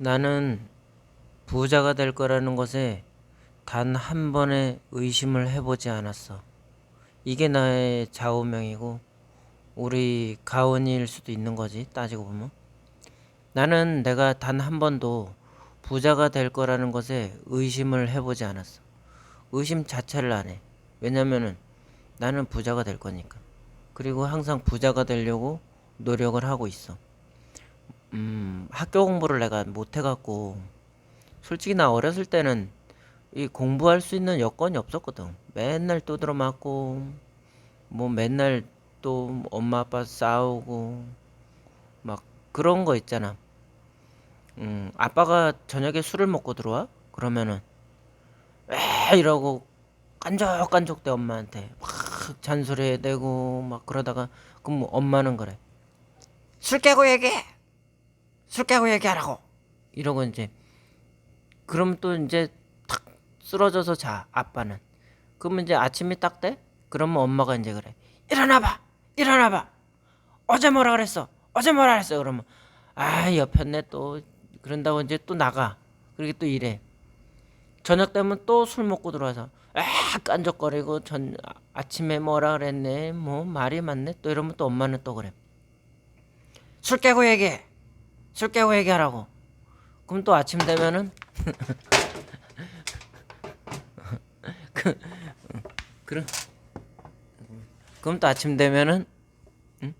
나는 부자가 될 거라는 것에 단 한 번의 의심을 해보지 않았어. 이게 나의 좌우명이고 우리 가온이일 수도 있는 거지 따지고 보면. 나는 내가 단 한 번도 부자가 될 거라는 것에 의심을 해보지 않았어. 의심 자체를 안 해. 왜냐면은 나는 부자가 될 거니까. 그리고 항상 부자가 되려고 노력을 하고 있어. 음, 학교 공부를 내가 못 해 갖고, 솔직히 나 어렸을 때는 이 공부할 수 있는 여건이 없었거든. 맨날 두드러 맞고, 뭐 맨날 또 엄마 아빠 싸우고, 막 그런 거 있잖아. 음, 아빠가 저녁에 술을 먹고 들어와? 그러면은, 에 이러고 깐족깐족대 엄마한테 막 잔소리해대고 막 그러다가 그럼 뭐 엄마는 그래. 술 깨고 얘기해. 술 깨고 얘기하라고. 이러고 이제 그럼 또 이제 탁 쓰러져서 자 아빠는. 그러면 이제 아침이 딱 돼? 그러면 엄마가 이제 그래. 일어나봐. 일어나봐. 어제 뭐라 그랬어? 어제 뭐라 그랬어? 그러면 아 옆였네 또 그런다고 이제 또 나가. 그리고 또 이래. 저녁 되면 또 술 먹고 들어와서 아 깐족거리고 전 아- 아침에 뭐라 그랬네 뭐 말이 많네 또 이러면 또 엄마는 또 그래 술 깨고 얘기해 술 깨고 얘기하라고 그럼 또 아침 되면은 그 그럼 그럼 또 아침 되면은 응?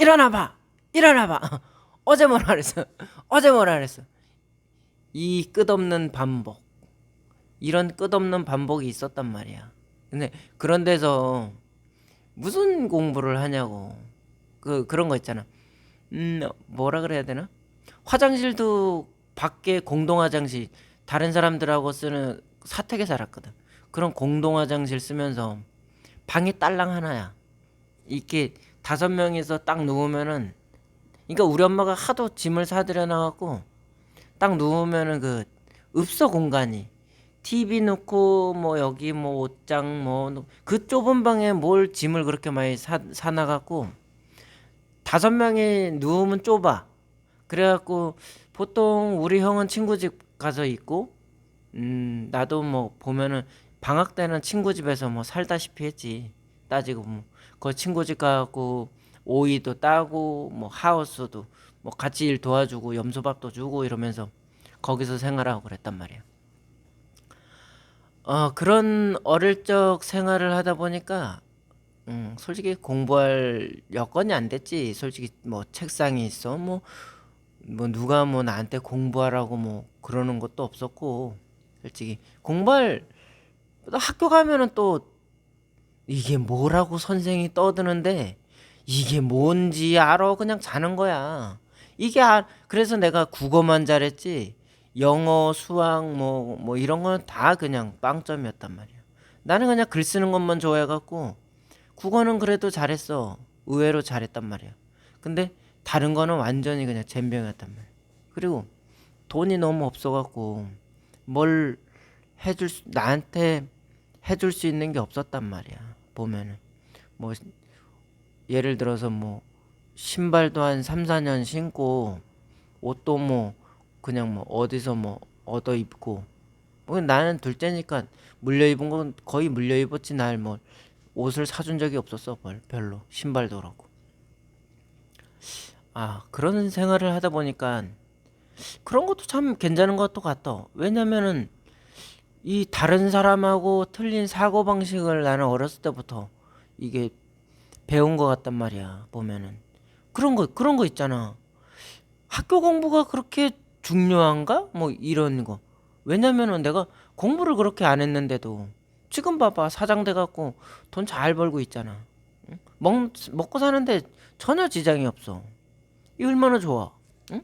일어나 봐 일어나 봐 어제 뭐라 그랬어 어제 뭐라 그랬어 이 끝없는 반복 이런 끝없는 반복이 있었단 말이야. 근데 그런 데서 무슨 공부를 하냐고. 그 그런 거 있잖아. 음, 뭐라 그래야 되나? 화장실도 밖에 공동 화장실 다른 사람들하고 쓰는 사택에 살았거든. 그런 공동 화장실 쓰면서 방이 딸랑 하나야. 이렇게 다섯 명이서 딱 누우면은 그러니까 우리 엄마가 하도 짐을 사들여 놔갖고 딱 누우면은 그 읍서 공간이 TV 놓고 뭐 여기 뭐 옷장 뭐 그 좁은 방에 뭘 짐을 그렇게 많이 사, 사놔갖고 다섯 명이 누우면 좁아. 그래갖고 보통 우리 형은 친구 집 가서 있고 음 나도 뭐 보면은 방학 때는 친구 집에서 뭐 살다시피 했지 따지고 뭐그 친구 집 가갖고 오이도 따고 뭐 하우스도 뭐 같이 일 도와주고 염소밥도 주고 이러면서 거기서 생활하고 그랬단 말이야. 어, 그런 어릴 적 생활을 하다 보니까, 음, 솔직히 공부할 여건이 안 됐지. 솔직히 뭐 책상이 있어. 뭐, 뭐 누가 뭐 나한테 공부하라고 뭐 그러는 것도 없었고, 솔직히 공부할, 또 학교 가면은 또 이게 뭐라고 선생이 떠드는데, 이게 뭔지 알아. 그냥 자는 거야. 이게, 아, 그래서 내가 국어만 잘했지. 영어, 수학 뭐뭐 이런 건 다 그냥 빵점이었단 말이야. 나는 그냥 글 쓰는 것만 좋아해갖고 국어는 그래도 잘했어. 의외로 잘했단 말이야. 근데 다른 거는 완전히 그냥 젬병이었단 말이야. 그리고 돈이 너무 없어갖고 뭘 해줄 수, 나한테 해줄 수 있는 게 없었단 말이야. 보면은 뭐 예를 들어서 뭐 신발도 한 3, 4년 신고 옷도 뭐 그냥 뭐 어디서 뭐 얻어 입고 뭐 나는 둘째니까 물려 입은 건 거의 물려 입었지 날 뭐 옷을 사준 적이 없었어 뭘 별로 신발도 그렇고 아 그런 생활을 하다 보니까 그런 것도 참 괜찮은 것도 같아 왜냐면은 이 다른 사람하고 틀린 사고 방식을 나는 어렸을 때부터 이게 배운 것 같단 말이야 보면은 그런 거 그런 거 있잖아 학교 공부가 그렇게 중요한가? 뭐 이런 거. 왜냐면은 내가 공부를 그렇게 안 했는데도 지금 봐봐 사장 돼갖고 돈 잘 벌고 있잖아. 응? 먹 먹고 사는데 전혀 지장이 없어. 이 얼마나 좋아. 응?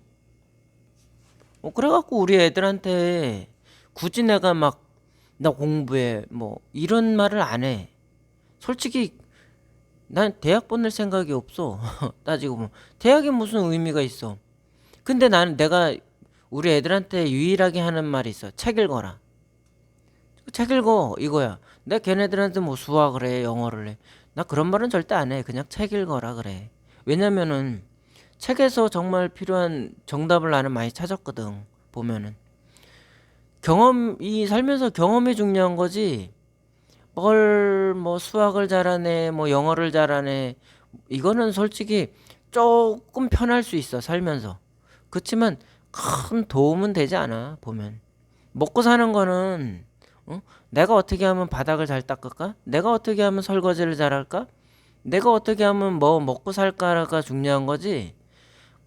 어, 그래갖고 우리 애들한테 굳이 내가 막 나 공부해 뭐 이런 말을 안 해. 솔직히 난 대학 보낼 생각이 없어. 따지고 보면 대학에 무슨 의미가 있어. 근데 나는 내가 우리 애들한테 유일하게 하는 말이 있어. 책 읽어라. 책 읽어 이거야. 내가 걔네들한테 뭐 수학을 해, 영어를 해. 나 그런 말은 절대 안 해. 그냥 책 읽어라 그래. 왜냐면은 책에서 정말 필요한 정답을 나는 많이 찾았거든. 보면은. 경험 이 살면서 경험이 중요한 거지. 뭘 뭐 수학을 잘하네 뭐 영어를 잘하네. 이거는 솔직히 조금 편할 수 있어 살면서. 그렇지만 큰 도움은 되지 않아 보면. 먹고 사는 거는 어? 내가 어떻게 하면 바닥을 잘 닦을까? 내가 어떻게 하면 설거지를 잘할까? 내가 어떻게 하면 뭐 먹고 살까가 중요한 거지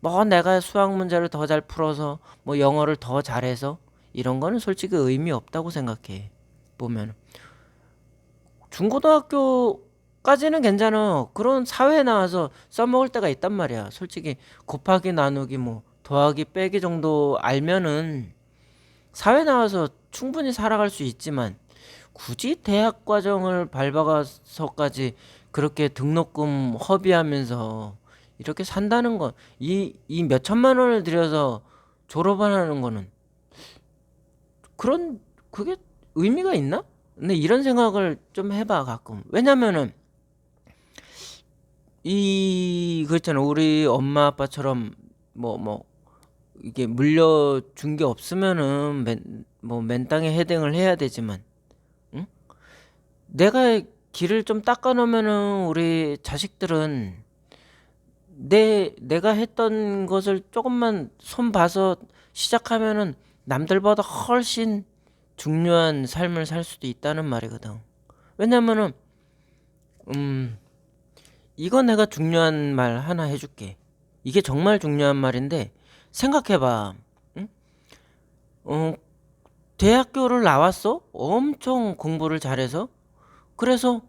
뭐 내가 수학 문제를 더 잘 풀어서 뭐 영어를 더 잘해서 이런 거는 솔직히 의미 없다고 생각해 보면 중고등학교 까지는 괜찮아. 그런 사회에 나와서 써먹을 때가 있단 말이야. 솔직히 곱하기 나누기 뭐 더하기 빼기 정도 알면은 사회 나와서 충분히 살아갈 수 있지만 굳이 대학 과정을 밟아가서까지 그렇게 등록금 허비하면서 이렇게 산다는 건 이 이 몇 천만 원을 들여서 졸업을 하는 거는 그런 그게 의미가 있나? 근데 이런 생각을 좀 해봐 가끔 왜냐면은 이 그렇잖아 우리 엄마 아빠처럼 뭐뭐 이게 물려준 게 없으면은 맨, 뭐 맨땅에 헤딩을 해야 되지만 응? 내가 길을 좀 닦아 놓으면은 우리 자식들은 내 내가 했던 것을 조금만 손 봐서 시작하면은 남들보다 훨씬 중요한 삶을 살 수도 있다는 말이거든. 왜냐면은 음 이건 내가 중요한 말 하나 해줄게. 이게 정말 중요한 말인데 생각해봐. 응? 어 대학교를 나왔어? 엄청 공부를 잘해서 그래서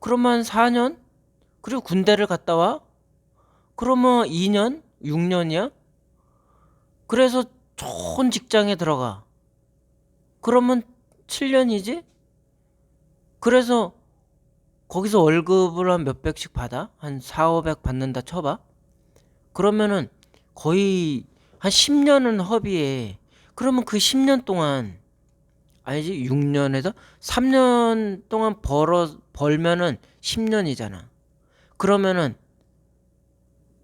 그러면 4년 그리고 군대를 갔다 와? 그러면 2년? 6년이야? 그래서 좋은 직장에 들어가. 그러면 7년이지? 그래서 거기서 월급을 한 몇백씩 받아? 한 4, 500 받는다 쳐봐. 그러면은 거의 한 10년은 허비해. 그러면 그 10년 동안 아니지 6년에서 3년 동안 벌어 벌면은 10년이잖아. 그러면은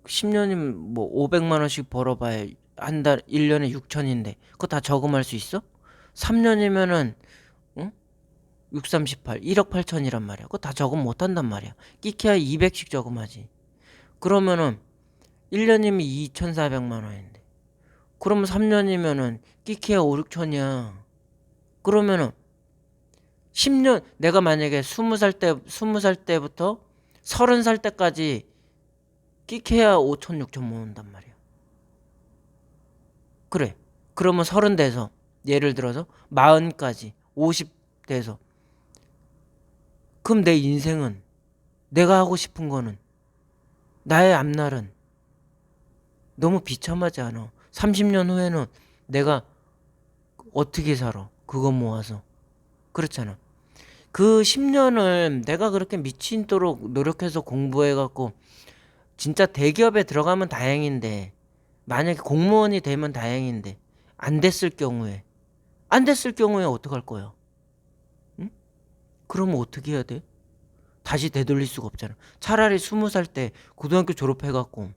10년이면 뭐 500만 원씩 벌어봐야 한 달 1년에 6천인데 그거 다 저금할 수 있어? 3년이면은 응? 6, 38, 1억 8천이란 말이야. 그거 다 저금 못 한단 말이야. 끼케야 200씩 저금하지. 그러면은 1년이면 2,400만 원인데. 그러면 3년이면은 끼케야 5, 6천이야. 그러면은 10년 내가 만약에 20살 때 20살 때부터 30살 때까지 끼케야 5천 6천 모은단 말이야. 그래. 그러면 30 돼서 예를 들어서 40까지 50 돼서 그럼 내 인생은 내가 하고 싶은 거는 나의 앞날은 너무 비참하지 않아. 30년 후에는 내가 어떻게 살아? 그거 모아서. 그렇잖아. 그 10년을 내가 그렇게 미친도록 노력해서 공부해갖고 진짜 대기업에 들어가면 다행인데 만약에 공무원이 되면 다행인데 안 됐을 경우에 안 됐을 경우에 어떡할 거야? 응? 그러면 어떻게 해야 돼? 다시 되돌릴 수가 없잖아. 차라리 스무 살 때 고등학교 졸업해 갖고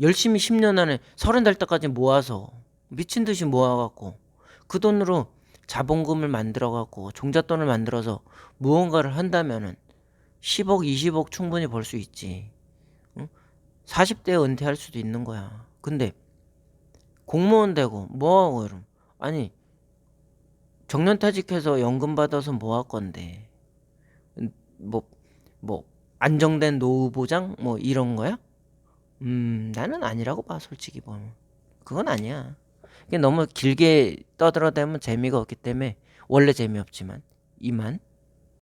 열심히 10년 안에 서른 달 때까지 모아서 미친 듯이 모아 갖고 그 돈으로 자본금을 만들어 갖고 종잣돈을 만들어서 무언가를 한다면은 10억, 20억 충분히 벌 수 있지. 응? 40대에 은퇴할 수도 있는 거야. 근데 공무원 되고 뭐하고 이럼 아니 정년퇴직해서 연금 받아서 뭐 할 건데 뭐뭐 안정된 노후 보장 뭐 이런 거야? 음 나는 아니라고 봐 솔직히 보면 그건 아니야. 너무 길게 떠들어대면 재미가 없기 때문에 원래 재미없지만 이만